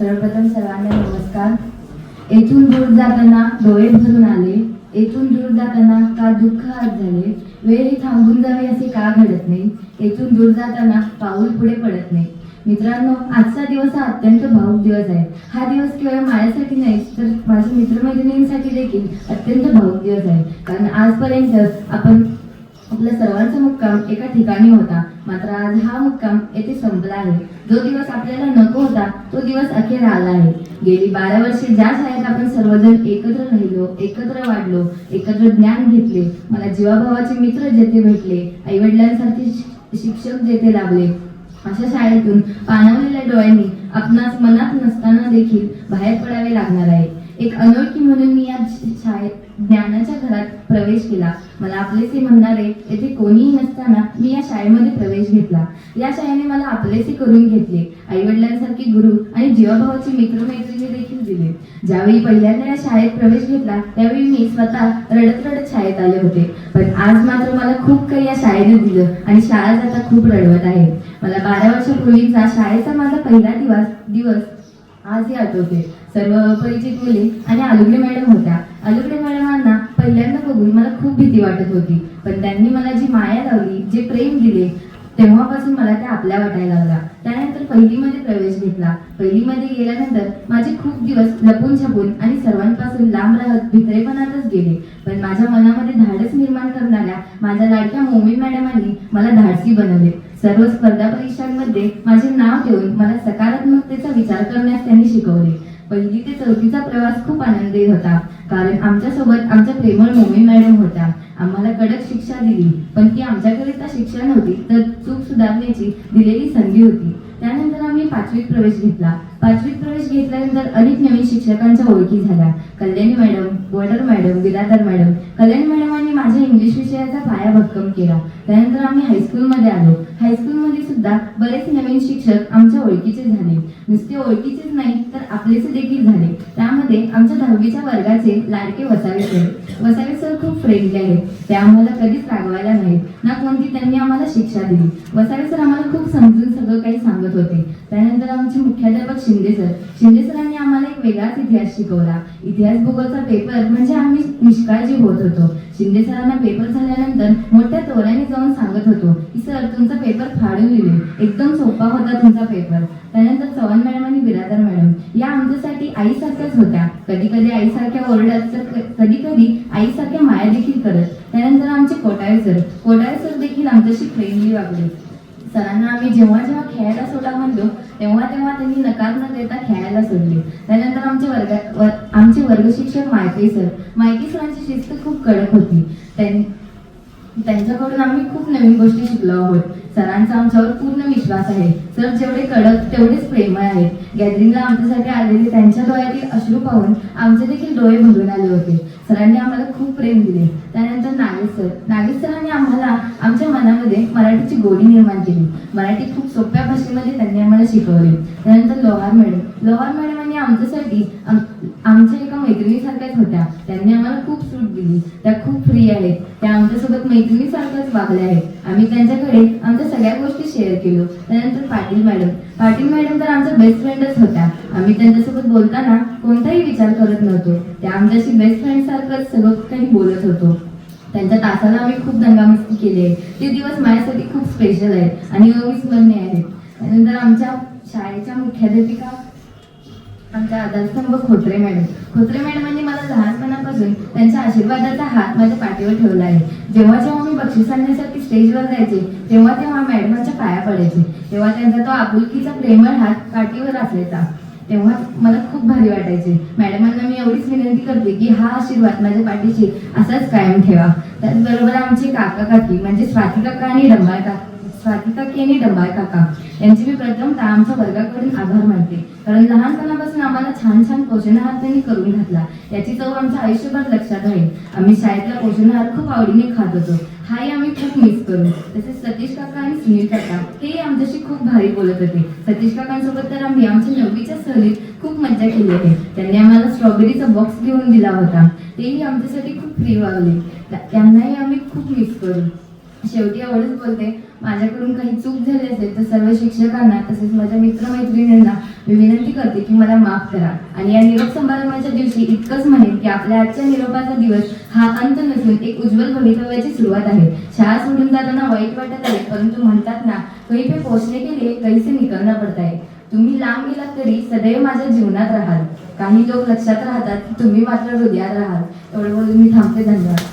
सर्वप्रथम सर्वांना नमस्कार. येथून दूर जाताना डोळे भरून आले. येथून दूर जाताना का दुःख हात झाले? वेळ ही थांबून जावे असे का घडत नाही? येथून दूर जाताना पाऊल पुढे पडत नाही. मित्रांनो आजचा दिवस हा अत्यंत भाऊक दिवस आहे. हा दिवस केवळ माझ्यासाठी नाही तर माझ्या मित्रमैत्रिणींसाठी देखील अत्यंत भाऊक दिवस आहे. कारण आजपर्यंत आपण आपला सर्वांचा मुक्काम एका ठिकाणी होता. मात्र आज हा मुक्काम येथे संपला आहे. जो दिवस आपल्याला नको होता तो दिवस अखेर आला आहे. गेली बारा वर्षे ज्या शाळेत आपण सर्वजण एकत्र राहिलो एकत्र वाढलो एकत्र ज्ञान घेतले मला जीवाभावाचे मित्र जेथे भेटले आईवडिलांसारखे शिक्षक जेथे लाभले अशा शाळेतून पाणवलेल्या डोळ्यांनी आपणास मनात नसताना देखील बाहेर पडावे लागणार आहे. एक अनोळखी म्हणून मी या शाळेत ज्ञानाच्या घरात प्रवेश केला. मला आपलेसे म्हणणारे येथे कोणीही नसताना मी या शाळेमध्ये प्रवेश घेतला. या शाळेने मला आपलेसे करून घेतले. आई वडिलांसारखे गुरु आणि जीवाभावाचे मित्रमैत्रिणी देखील दिले. ज्यावेळी पहिल्यांदा या शाळेत प्रवेश घेतला त्यावेळी मी स्वतः रडत रडत शाळेत आले होते. पण आज मात्र मला खूप काही या शाळेने दिलं आणि शाळा जाता खूप रडवत आहे. मला बारा वर्षापूर्वीचा शाळेचा माझा पहिला दिवस दिवस आजही आठवते सर्व परिचित मुली आणि आलुगडे मॅडम होत्या. आलुगडे मॅडमांना पहिल्यांदा बघून मला खूप भीती वाटत होती. पण त्यांनी मला जी माया लावली जे प्रेम दिले तेव्हापासून मला त्या आपल्या वाटायला लागला त्यानंतर पहिलीमध्ये प्रवेश घेतला. पहिलीमध्ये गेल्यानंतर माझे खूप दिवस लपून छपून आणि सर्वांपासून लांब राहत भित्रेपणातच गेले. पण माझ्या मनामध्ये धाडस निर्माण करणाऱ्या माझ्या लाडक्या मोमी मॅडमांनी मला धाडसी बनवले. सर्व स्पर्धा परीक्षांमध्ये माझे नाव देऊन मला सकारात्मकतेचा विचार करण्यास त्यांनी शिकवले. पहिली ते चौथीचा प्रवास खूप आनंदी होता. कारण आमच्यासोबत आमच्या प्रेमळ मोमी मॅडम होत्या. आम्हाला कडक शिक्षा दिली. पण ती आमच्याकरिता शिक्षा नव्हती तर चूक सुधारण्याची दिलेली संधी होती. त्यानंतर आम्ही पाचवीत प्रवेश घेतला. पाचवीत प्रवेश घेतल्यानंतर अनेक नवीन शिक्षकांच्या ओळखी झाल्या. Kalyani madam border madam Biradar madam. Kalyani मॅडमांनी माझ्या इंग्लिश विषयाचा पाया भक्कम केला. त्यानंतर आम्ही हायस्कूलमध्ये आलो. हायस्कूल बरेच नवीन शिक्षक आमच्या ओळखीचे झाले. नुसते ओळखीचेच नाही तर आपलेच देखील झाले. त्यामध्ये आमच्या दहावीच्या वर्गाचे लाडके वसावे सर वसावे सर खूप फ्रेंडली आहेत. ते आम्हाला कधीच रागवायला नाहीत. ना कोणती त्यांनी आम्हाला शिक्षा दिली. वसावे सर आम्हाला खूप समजून सगळं काही सांगत होते. त्यानंतर आमचे मुख्याध्यापक शिंदे सर शिंदे सरांनी आम्हाला वेगळाच इतिहास शिकवला. इतिहास भूगोलचा पेपर म्हणजे आम्ही निष्काळजी होत होतो. शिंदे सरांना पेपर झाल्यानंतर मोठ्या तोऱ्याने जाऊन सांगत होतो की सर तुमचा पेपर फाडून लिहिले एकदम सोपा होता तुमचा पेपर त्यानंतर चव्हाण मॅडम आणि बिरादर मॅडम या आमच्यासाठी आईसारख्याच होत्या. कधी कधी आईसारख्या ओरडत तर कधी कधी आईसारख्या माया देखील करत. त्यानंतर आमचे कोटाळे सर. कोटाळे सर देखील आमच्याशी फ्रेंडली वागले. सरांना आम्ही जेव्हा जेव्हा खेळायला सोडा म्हणतो तेव्हा तेव्हा त्यांनी नकार न देता खेळायला सोडले त्यानंतर आमचे वर्ग आमचे वर्ग शिक्षक मायके सर. मायके सरांची शिस्त खूप कडक होती. त्यांनी त्यांच्याकडून आम्ही खूप नवीन गोष्टी शिकलो आहोत. सरांचा आमच्यावर पूर्ण विश्वास आहे. सर जेवढे कडक तेवढेच प्रेमळ आहेत. गॅदरिंगला आमच्यासाठी आलेले त्यांच्या डोळ्यातील अश्रू पाहून आमचे देखील डोळे भरून आले होते. सरांनी आम्हाला खूप प्रेम दिले. त्यानंतर नागेश सर. नागेश सरांनी आम्हाला आमच्या शाळांमध्ये मराठीची गोडी निर्माण केली. मराठी खूप सोप्या भाषेमध्ये त्यांनी आम्हाला शिकवले. त्यानंतर लोहार मॅडम लोहार मॅडमांनी म्हणजे आमच्यासाठी आमच्या एका मैत्रिणीसारख्याच होत्या. त्यांनी आम्हाला खूप सूट दिली. त्या खूप फ्री आहेत. त्या आमच्यासोबत मैत्रिणीसारख्याच वागल्या आहेत. आम्ही त्यांच्याकडे आमच्या सगळ्या गोष्टी शेअर केलो. त्यानंतर पाटील मॅडम. पाटील मॅडम तर आमच्या बेस्ट फ्रेंडच होत्या. आम्ही त्यांच्यासोबत बोलताना कोणताही विचार करत नव्हतो. त्या आमच्याशी बेस्ट फ्रेंड सारखंच सगळं काही बोलत होतो. त्यांच्या तासाला आम्ही खूप दंगामस्ती केली आहे. ते दिवस माझ्यासाठी खूप स्पेशल आहेत आणि अविस्मरणीय आहेत. त्यानंतर आमच्या शाळेच्या मुख्याध्यापिका आमच्या आधारस्तंभ खोत्रे मॅडम. खोत्रे मॅडमांनी मला लहानपणापासून त्यांच्या आशीर्वादाचा हात माझ्या पाठीवर ठेवला आहे. जेव्हा जेव्हा मी बक्षीस आणण्यासाठी स्टेजवर जायचे तेव्हा तेव्हा मॅडमांच्या पाया पडायचे. तेव्हा त्यांचा तो आपुलकीचा प्रेमळ हात पाठीवर असायचा तेव्हा मला खूप भारी वाटायचे. मॅडमांना मी एवढीच विनंती करते की हा आशीर्वाद माझ्या पाठीशी असाच कायम ठेवा. त्याचबरोबर आमचे काका काकी म्हणजे स्वाती काका आणि डंबाळ काका स्वाती काकी आणि डंबाळ काका यांचे मी प्रथमतः आमच्या वर्गाकडून आभार मानते. कारण लहानपणापासून आम्हाला छान छान पोषण आहार त्यांनी करून घातला. याची चव आमच्या आयुष्यभर लक्षात राहील. आम्ही शाळेतला पोषण आहार खूप आवडीने खात होतो. हाही आम्ही खूप मिस करू. तसेच सतीश काका आणि सुनील काका हे आमच्याशी खूप भारी बोलत होते. सतीश काकांसोबत तर आम्ही आमच्या नववीच्या सहलीत खूप मज्जा केली आहे त्यांनी आम्हाला स्ट्रॉबेरीचा बॉक्स घेऊन दिला होता. तेही आमच्यासाठी खूप फ्री वागले. त्यांनाही आम्ही खूप मिस करू. शेवटी एवढंच बोलते माझ्याकडून काही चूक झाली असेल तर सर्व शिक्षकांना तसेच माझ्या मित्रमैत्रिणींना मी विनंती करते की मला माफ करा. आणि या निरोप समारंभाच्या दिवशी इतकंच म्हणेन की आपल्या आजच्या निरोपाचा दिवस हा अंत नसून एक उज्ज्वल भवितव्याची सुरुवात आहे. शाळा सोडून जाताना वाईट वाटत आहे परंतु म्हणतात ना कही पे पोहोचले के लिए कहीं से निकलना पडता है तुम्ही लांब गेलात तरी सदैव माझ्या जीवनात राहाल. काही लोक लक्षात राहतात तुम्ही मात्र हृदयात राहाल. एवढं बोलून मी थांबते धन्यवाद.